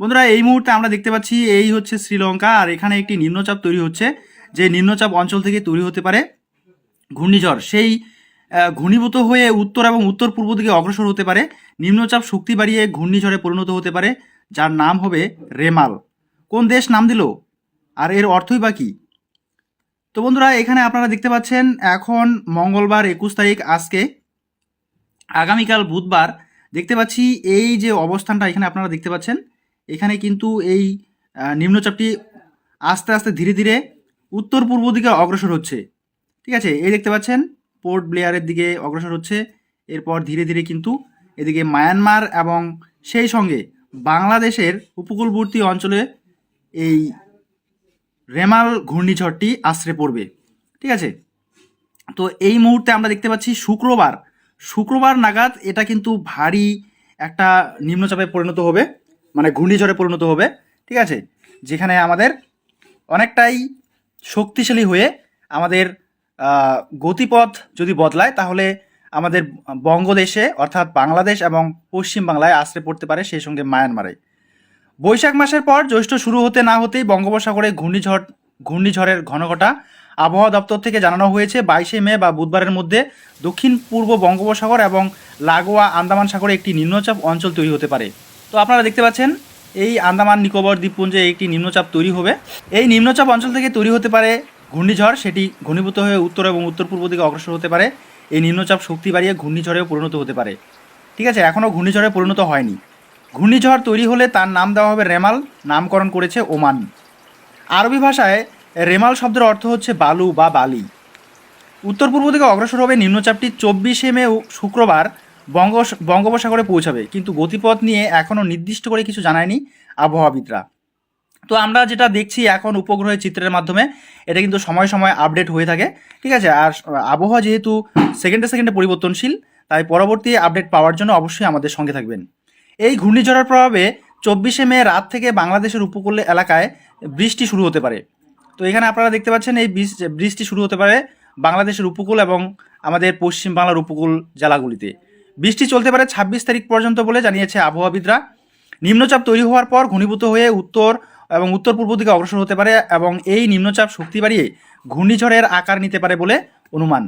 বন্ধুরা, এই মুহূর্তে আমরা দেখতে পাচ্ছি এই হচ্ছে শ্রীলঙ্কা, আর এখানে একটি নিম্নচাপ তৈরি হচ্ছে, যে নিম্নচাপ অঞ্চল থেকে তৈরি হতে পারে ঘূর্ণিঝড়। সেই ঘনীভূত হয়ে উত্তর এবং উত্তর পূর্ব দিকে অগ্রসর হতে পারে। নিম্নচাপ শক্তি বাড়িয়ে ঘূর্ণিঝড়ে পরিণত হতে পারে, যার নাম হবে রেমাল। কোন দেশ নাম দিল? আর এর অর্থই বা কী? তো বন্ধুরা, এখানে আপনারা দেখতে পাচ্ছেন, এখন মঙ্গলবার একুশ তারিখ, আজকে আগামীকাল বুধবার দেখতে পাচ্ছি এই যে অবস্থানটা এখানে আপনারা দেখতে পাচ্ছেন এখানে কিন্তু এই নিম্নচাপটি আস্তে আস্তে ধীরে ধীরে উত্তর পূর্ব দিকে অগ্রসর হচ্ছে। ঠিক আছে? এই দেখতে পাচ্ছেন, পোর্ট ব্লেয়ারের দিকে অগ্রসর হচ্ছে। এরপর ধীরে ধীরে কিন্তু এদিকে মায়ানমার এবং সেই সঙ্গে বাংলাদেশের উপকূলবর্তী অঞ্চলে এই রেমাল ঘূর্ণিঝড়টি আশ্রে পড়বে। ঠিক আছে? তো এই মুহূর্তে আমরা দেখতে পাচ্ছি শুক্রবার। শুক্রবার নাগাদ এটা কিন্তু ভারী একটা নিম্নচাপে পরিণত হবে। মানে ঘূর্ণিঝড়ে পরিণত হবে, ঠিক আছে? যেখানে আমাদের অনেকটাই শক্তিশালী হয়ে আমাদের গতিপথ যদি বদলায়, তাহলে আমাদের বঙ্গদেশে, অর্থাৎ বাংলাদেশ এবং পশ্চিম বাংলায় আশ্রে পড়তে পারে সেই সঙ্গে মায়ানমারে। বৈশাখ মাসের পর জ্যৈষ্ঠ শুরু হতে না হতেই বঙ্গোপসাগরে ঘূর্ণিঝড়, ঘূর্ণিঝড়ের ঘনঘটা আবহাওয়া দপ্তর থেকে জানানো হয়েছে, বাইশে মে বা বুধবারের মধ্যে দক্ষিণ পূর্ব বঙ্গোপসাগর এবং লাগোয়া আন্দামান সাগরে একটি নিম্নচাপ অঞ্চল তৈরি হতে পারে। তো আপনারা দেখতে পাচ্ছেন, এই আন্দামান, নিকোবর, দ্বীপপুঞ্জে একটি নিম্নচাপ তৈরি হবে। এই নিম্নচাপ অঞ্চল থেকে তৈরি হতে পারে ঘূর্ণিঝড়, সেটি ঘনীভূত হয়ে উত্তর এবং উত্তর পূর্ব দিকে অগ্রসর হতে পারে। এই নিম্নচাপ শক্তি বাড়িয়ে ঘূর্ণিঝড়েও পরিণত হতে পারে। ঠিক আছে এখনও ঘূর্ণিঝড়ে পরিণত হয়নি। ঘূর্ণিঝড় তৈরি হলে তার নাম দেওয়া হবে রেমাল, নামকরণ করেছে ওমান। আরবি ভাষায় রেমাল শব্দের অর্থ হচ্ছে বালু বা বালি। উত্তর পূর্ব দিকে অগ্রসর হবে নিম্নচাপটি চব্বিশে মে শুক্রবার। বঙ্গ বঙ্গোপসাগরে পৌঁছাবে, কিন্তু গতিপথ নিয়ে এখনও নির্দিষ্ট করে কিছু জানায়নি আবহাওয়াবিদরা। তো আমরা যেটা দেখছি এখন উপগ্রহের চিত্রের মাধ্যমে, এটা কিন্তু সময় সময় আপডেট হয়ে থাকে, ঠিক আছে? আর আবহাওয়া যেহেতু সেকেন্ডে সেকেন্ডে পরিবর্তনশীল, তাই পরবর্তী আপডেট পাওয়ার জন্য অবশ্যই আমাদের সঙ্গে থাকবেন। এই ঘূর্ণিঝড়ের প্রভাবে চব্বিশে মে রাত থেকে বাংলাদেশের উপকূল এলাকায় বৃষ্টি শুরু হতে পারে। তো এখানে আপনারা দেখতে পাচ্ছেন এই বৃষ্টি শুরু হতে পারে বাংলাদেশের উপকূল এবং আমাদের পশ্চিম বাংলার উপকূল জেলাগুলিতে। বৃষ্টি চলতে পারে ছাব্বিশ তারিখ পর্যন্ত বলে জানিয়েছে আবহাওয়াবিদরা। নিম্নচাপ তৈরি হওয়ার পর ঘনীভূত হয়ে উত্তর এবং উত্তর পূর্ব দিকে অগ্রসর হতে পারে এবং এই নিম্নচাপ শক্তি বাড়িয়ে ঘূর্ণিঝড়ের আকার নিতে পারে বলে অনুমান।